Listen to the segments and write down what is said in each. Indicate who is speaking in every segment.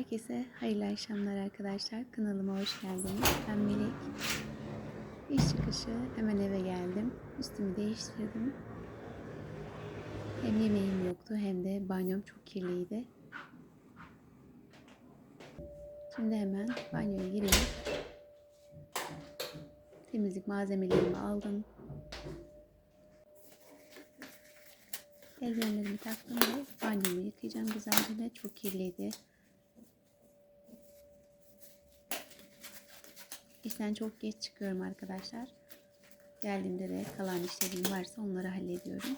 Speaker 1: Herkese hayırlı akşamlar arkadaşlar. Kanalıma hoş geldiniz. Ben Melek. İş çıkışı hemen eve geldim. Üstümü değiştirdim. Hem yemeğim yoktu hem de banyom çok kirliydi. Şimdi hemen banyoya gireyim. Temizlik malzemelerimi aldım. Eldivenlerimi taktım ve banyomu yıkayacağım güzelce de çok kirliydi. İşten çok geç çıkıyorum arkadaşlar. Geldiğimde de kalan işlerim varsa onları hallediyorum.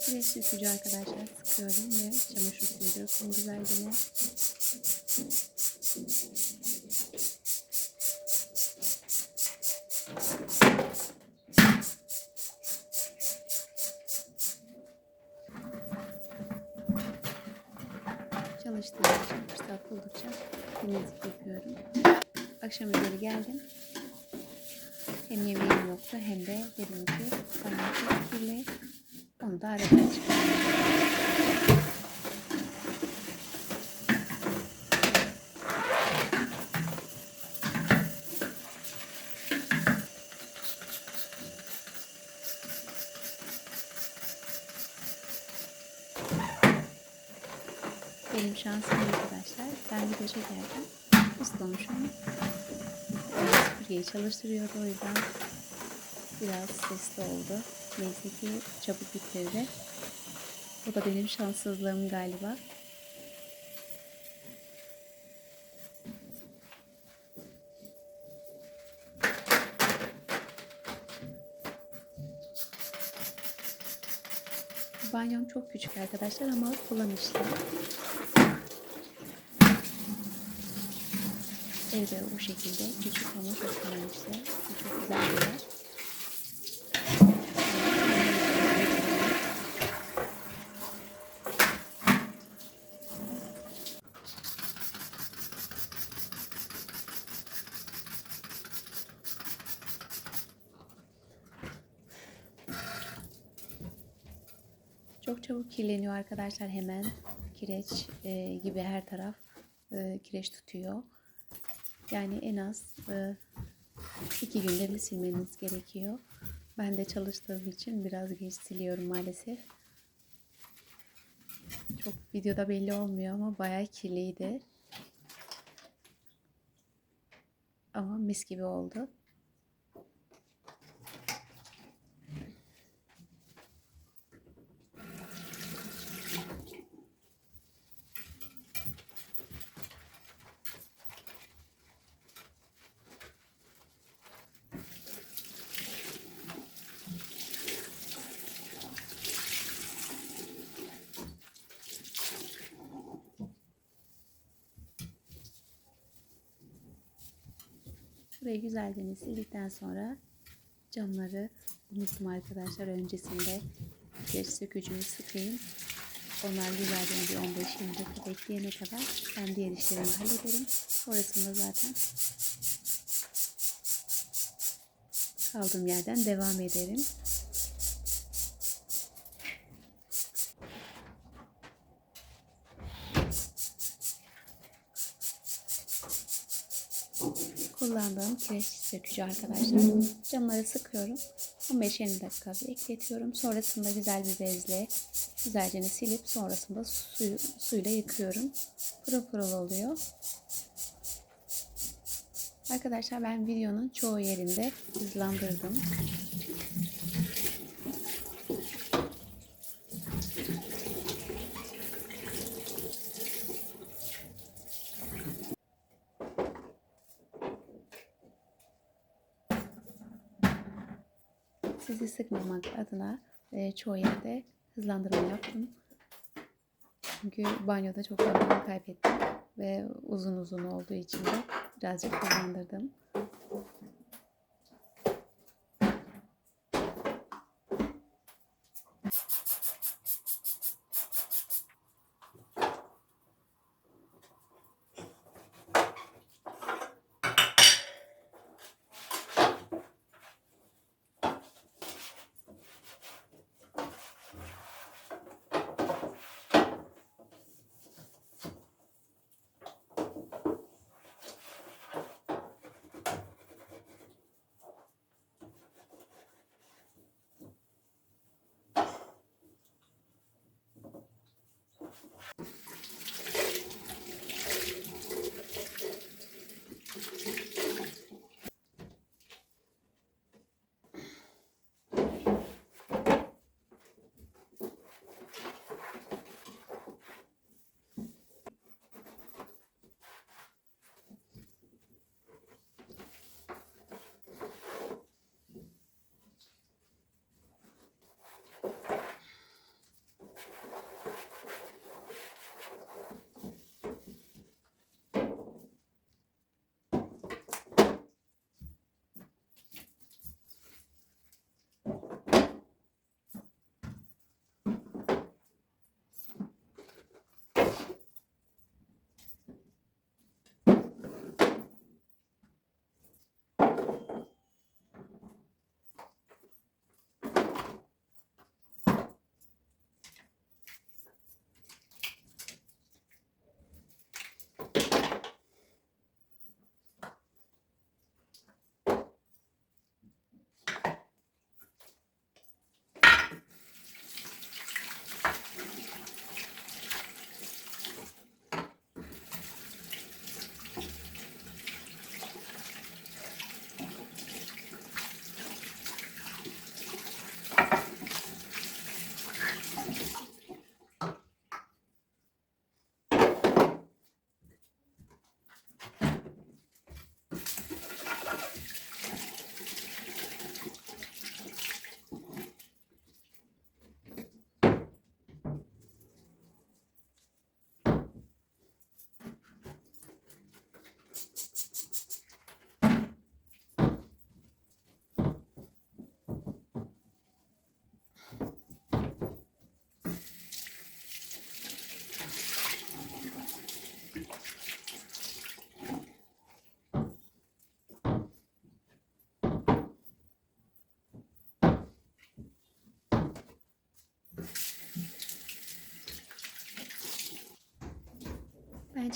Speaker 1: Kireç süpürücü arkadaşlar sıkıyorum ve çamaşır suyu döktüm güzelce. Benim şansım arkadaşlar. Ben video çekerken ıslamışım. Süpürgeyi çalıştırıyordu o yüzden biraz sesli oldu. Neyse ki çabuk bitirdi. Bu da benim şanssızlığım galiba. Küçük arkadaşlar ama kullanışlı. Evde bu şekilde küçük ama çok kullanışlı. Çok güzel bir yer. Çok çabuk kirleniyor arkadaşlar hemen. Kireç e, gibi her taraf e, kireç tutuyor. Yani en az e, iki günde bir silmeniz gerekiyor. Ben de çalıştığım için biraz geç siliyorum maalesef. Çok videoda belli olmuyor ama bayağı kirliydi. Ama mis gibi oldu. Burayı güzelce sildikten sonra camları unuttum arkadaşlar öncesinde kireç sökücüyü sıkayım. Onlar güzelce bir 15-20 dakika bekleyene kadar ben diğer işlerimi hallederim. Sonrasında zaten kaldığım yerden devam ederim. Kullandığım kireç sökücü arkadaşlar. Camları sıkıyorum. 15-20 dakika bekletiyorum. Sonrasında güzel bir bezle güzelce silip sonrasında suyu, suyla yıkıyorum. Pırıl pırıl oluyor. Arkadaşlar ben videonun çoğu yerinde hızlandırdım. Sizi sıkmamak adına e, çoğu yerde hızlandırma yaptım. Çünkü banyoda çok zaman kaybettim ve uzun uzun olduğu için de birazcık hızlandırdım.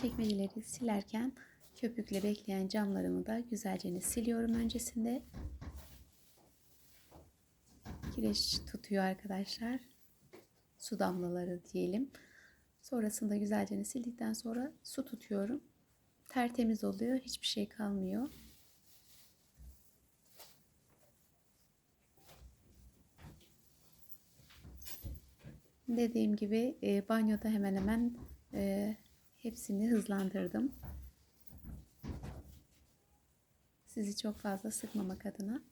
Speaker 1: Çekmeceleri silerken köpükle bekleyen camlarımı da güzelce siliyorum öncesinde. Kireç tutuyor arkadaşlar. Su damlaları diyelim. Sonrasında güzelce sildikten sonra su tutuyorum. Tertemiz oluyor. Hiçbir şey kalmıyor. Dediğim gibi e, banyoda hemen hemen e, hepsini hızlandırdım. Sizi çok fazla sıkmamak adına.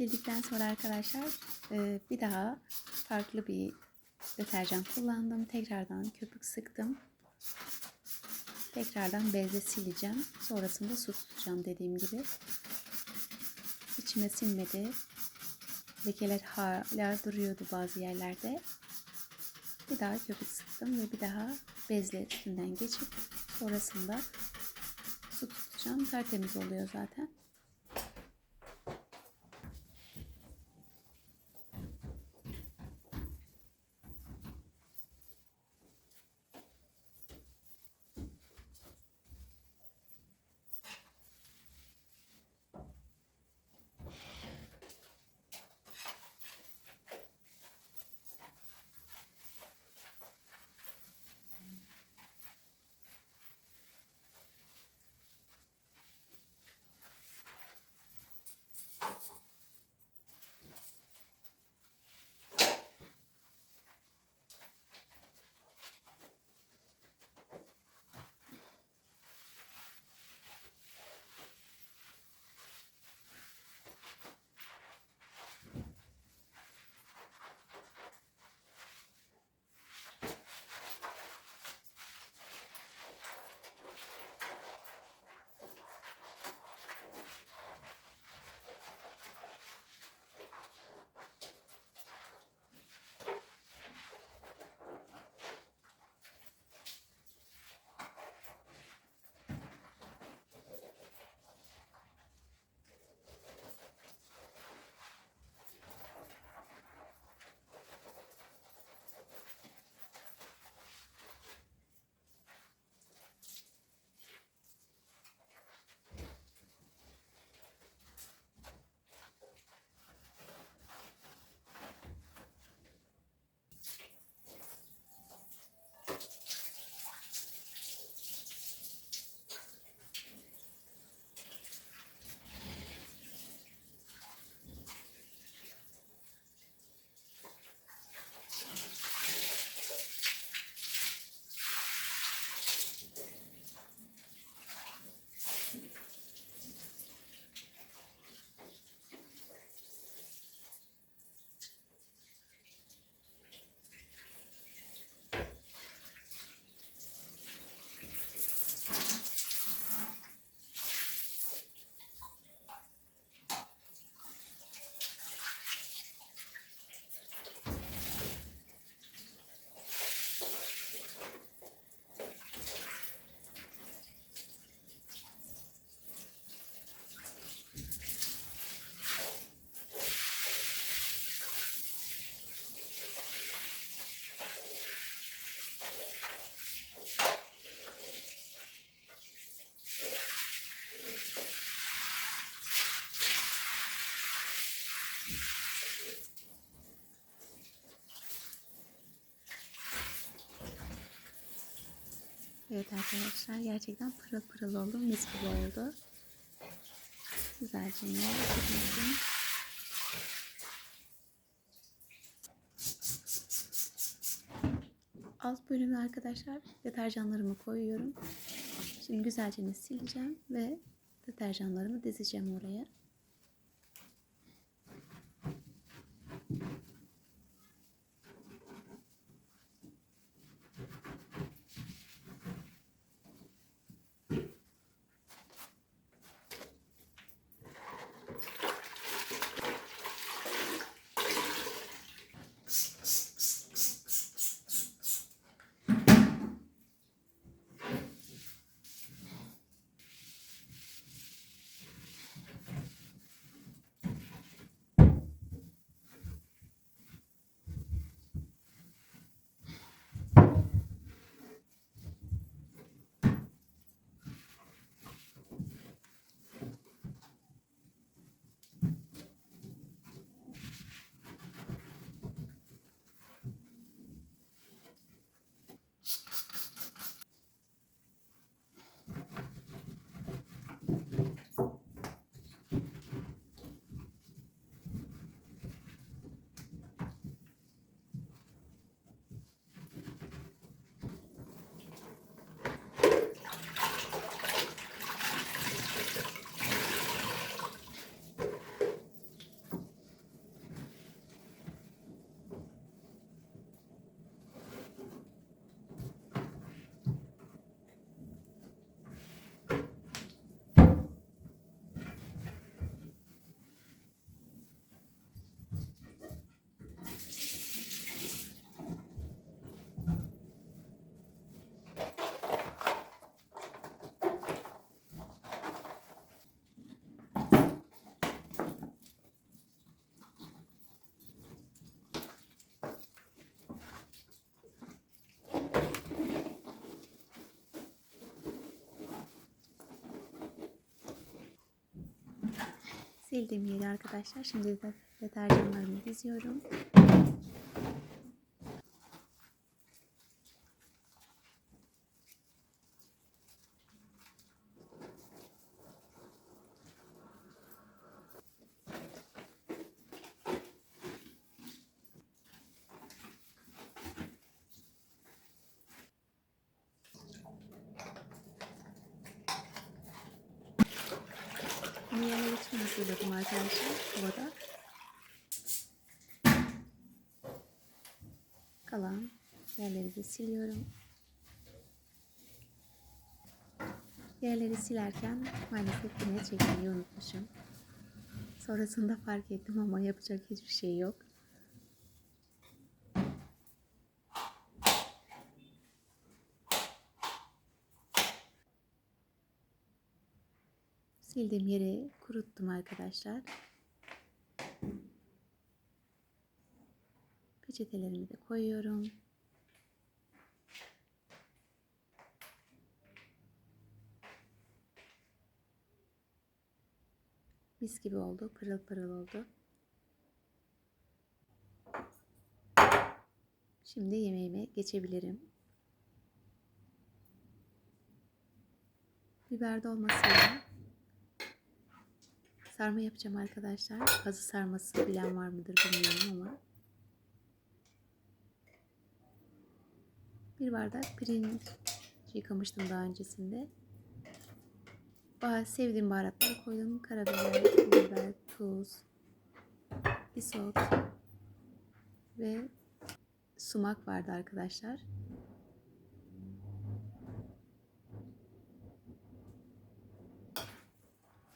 Speaker 1: Sildikten sonra arkadaşlar e, bir daha farklı bir deterjan kullandım. Tekrardan köpük sıktım. Tekrardan bezle sileceğim. Sonrasında su tutacağım dediğim gibi. İçime sinmedi. Lekeler hala duruyordu bazı yerlerde. Bir daha köpük sıktım ve bir daha bezle üstünden geçip sonrasında su tutacağım. Tertemiz oluyor zaten. Evet arkadaşlar gerçekten pırıl pırıl oldu. Mis gibi oldu. Güzelce ne. Alt bölümü arkadaşlar deterjanlarımı koyuyorum. Şimdi güzelce sileceğim ve deterjanlarımı dizeceğim oraya. Sildiğim yeri arkadaşlar. Şimdi de deterjanlarımı diziyorum. Niyeler için hazırladım arkadaşlar. Havada. Kalan yerleri de siliyorum. Yerleri silerken maalesef yine çekmeyi unutmuşum. Sonrasında fark ettim ama yapacak hiçbir şey yok. Sildiğim yeri kuruttum arkadaşlar. Peçetelerimi de koyuyorum. Mis gibi oldu. Pırıl pırıl oldu. Şimdi yemeğime geçebilirim. Biber dolmasıyla sarma yapacağım arkadaşlar. Pazı sarması bilen var mıdır bilmiyorum ama. Bir bardak pirinç yıkamıştım daha öncesinde. Sevdiğim baharatları koydum. Karabiber, biber, tuz, isot ve sumak vardı arkadaşlar.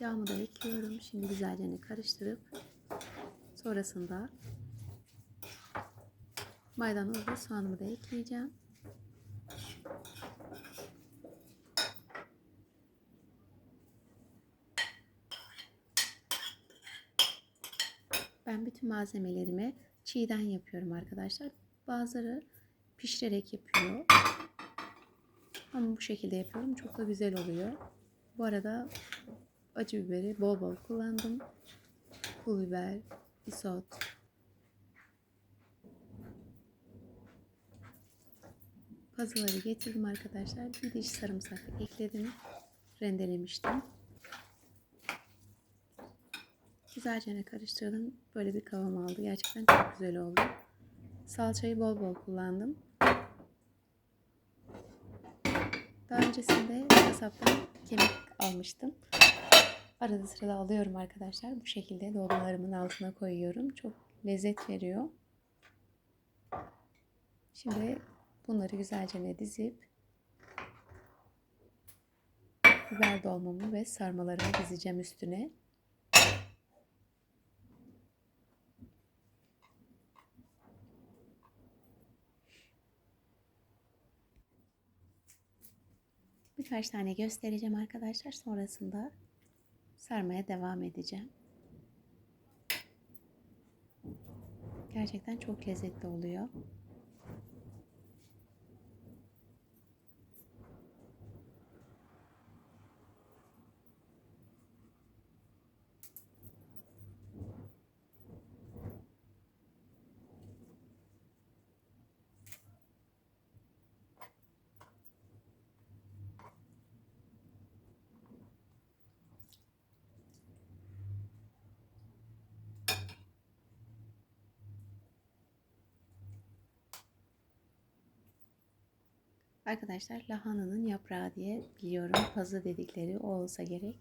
Speaker 1: Yağımı da ekliyorum. Şimdi güzelce karıştırıp sonrasında maydanoz ve soğanımı da ekleyeceğim. Ben bütün malzemelerimi çiğden yapıyorum arkadaşlar. Bazıları pişirerek yapıyor. Ama bu şekilde yapıyorum. Çok da güzel oluyor. Bu arada acı biberi bol bol kullandım. Pul biber, isot. Pazıları getirdim arkadaşlar. Bir diş sarımsak ekledim. Rendelemiştim. Güzelce karıştırdım. Böyle bir kıvam aldı. Gerçekten çok güzel oldu. Salçayı bol bol kullandım. Daha öncesinde kasaptan kemik almıştım. Arada sırada alıyorum arkadaşlar. Bu şekilde dolmalarımın altına koyuyorum. Çok lezzet veriyor. Şimdi bunları güzelce dizip biber dolmamı ve sarmalarımı dizeceğim üstüne. Birkaç tane göstereceğim arkadaşlar. Sonrasında sarmaya devam edeceğim. Gerçekten çok lezzetli oluyor. Arkadaşlar lahananın yaprağı diye biliyorum. Pazı dedikleri o olsa gerek.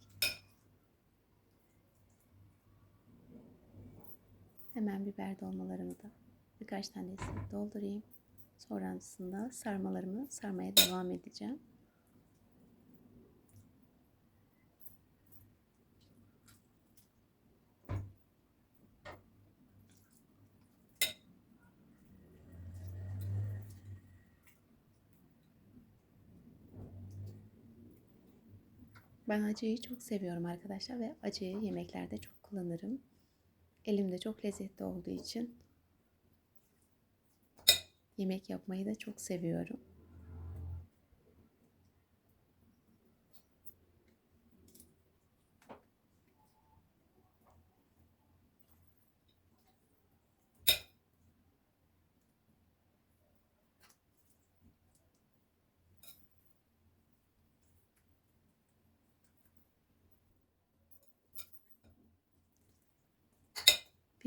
Speaker 1: Hemen biber dolmalarımı da birkaç tanesini doldurayım. Sonrasında sarmalarımı sarmaya devam edeceğim. Ben acıyı çok seviyorum arkadaşlar ve acıyı yemeklerde çok kullanırım. Elimde çok lezzetli olduğu için yemek yapmayı da çok seviyorum.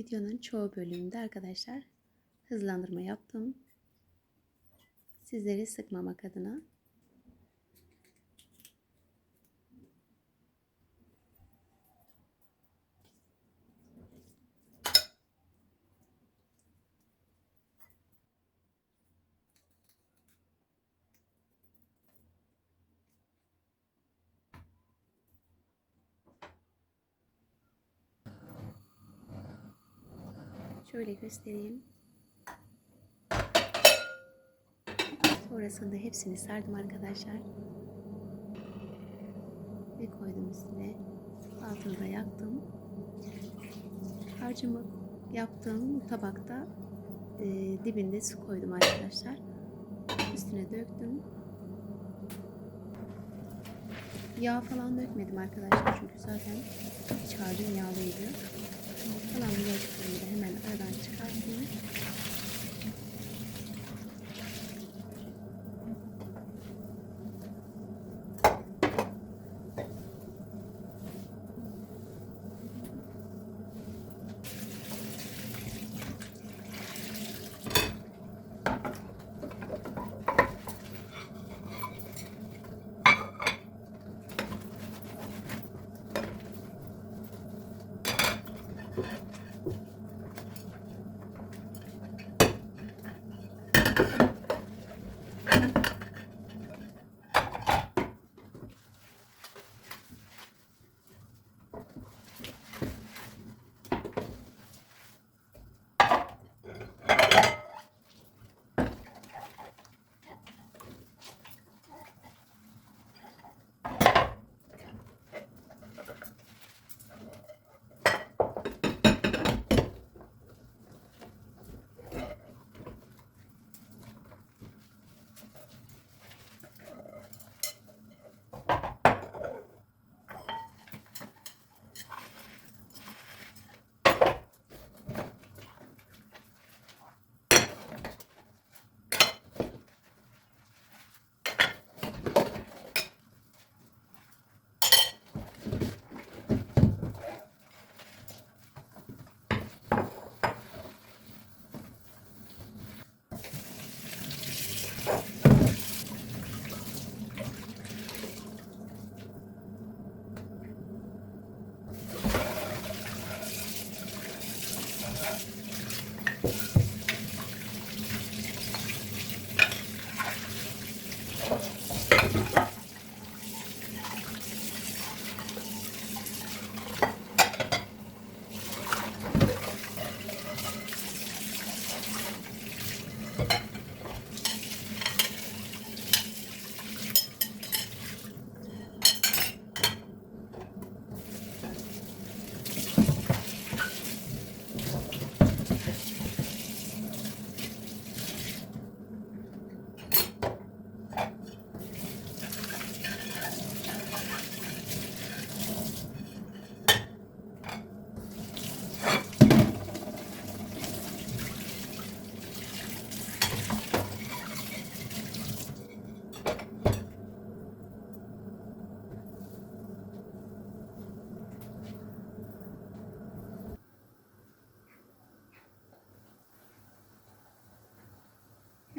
Speaker 1: Videonun çoğu bölümünde arkadaşlar hızlandırma yaptım. Sizleri sıkmamak adına. Şöyle göstereyim. Sonrasında hepsini sardım arkadaşlar. Ve koydum üstüne. Altını da yaktım. Harcımı yaptığım tabakta e, dibinde su koydum arkadaşlar. Üstüne döktüm. Yağ falan dökmedim arkadaşlar çünkü zaten iç harcım yağlıydı. Kalan bulaşıklarımı da hemen aradan çıkartayım.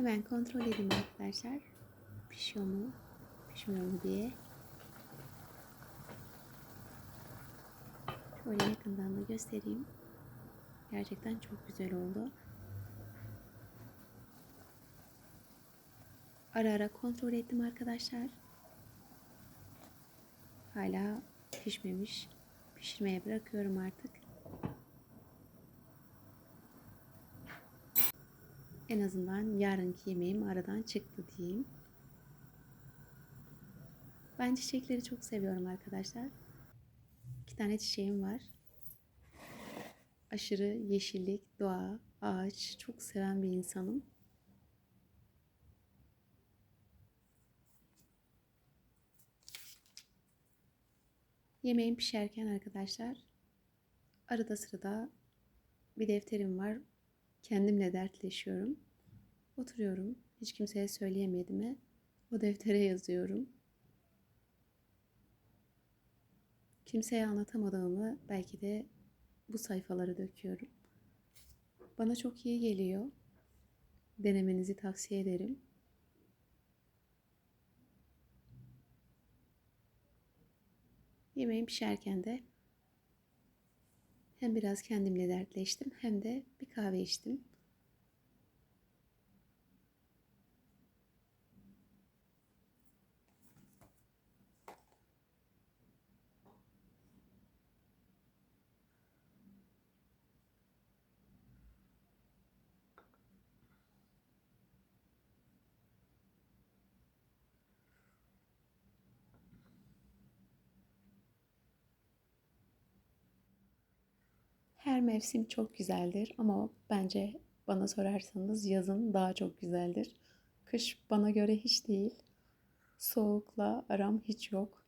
Speaker 1: Hemen kontrol edeyim arkadaşlar. Pişiyor mu? Pişmiyor mu diye. Şöyle yakından da göstereyim. Gerçekten çok güzel oldu. Ara ara kontrol ettim arkadaşlar. Hala pişmemiş. Pişirmeye bırakıyorum artık. En azından yarınki yemeğim aradan çıktı diyeyim. Ben çiçekleri çok seviyorum arkadaşlar. İki tane çiçeğim var. Aşırı yeşillik, doğa, ağaç çok seven bir insanım. Yemeğim pişerken arkadaşlar arada sırada bir defterim var. Kendimle dertleşiyorum. Oturuyorum. Hiç kimseye söyleyemediğimi o deftere yazıyorum. Kimseye anlatamadığımı belki de bu sayfalara döküyorum. Bana çok iyi geliyor. Denemenizi tavsiye ederim. Yemeğim pişerken de hem biraz kendimle dertleştim hem de bir kahve içtim. Her mevsim çok güzeldir ama bence bana sorarsanız yazın daha çok güzeldir. Kış bana göre hiç değil. Soğukla aram hiç yok.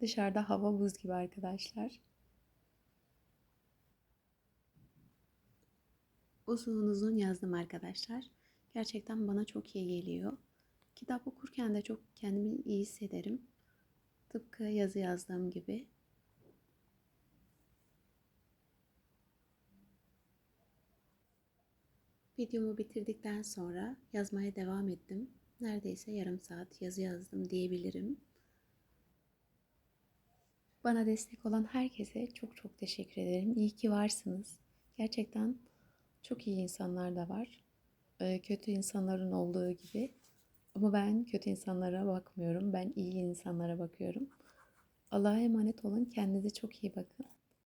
Speaker 1: Dışarıda hava buz gibi arkadaşlar. Uzun uzun yazdım arkadaşlar. Gerçekten bana çok iyi geliyor. Kitap okurken de çok kendimi iyi hissederim. Tıpkı yazı yazdığım gibi. Videomu bitirdikten sonra yazmaya devam ettim. Neredeyse yarım saat yazı yazdım diyebilirim. Bana destek olan herkese çok çok teşekkür ederim. İyi ki varsınız. Gerçekten çok iyi insanlar da var. Ee, Kötü insanların olduğu gibi. Ama ben kötü insanlara bakmıyorum. Ben iyi insanlara bakıyorum. Allah'a emanet olun. Kendinize çok iyi bakın.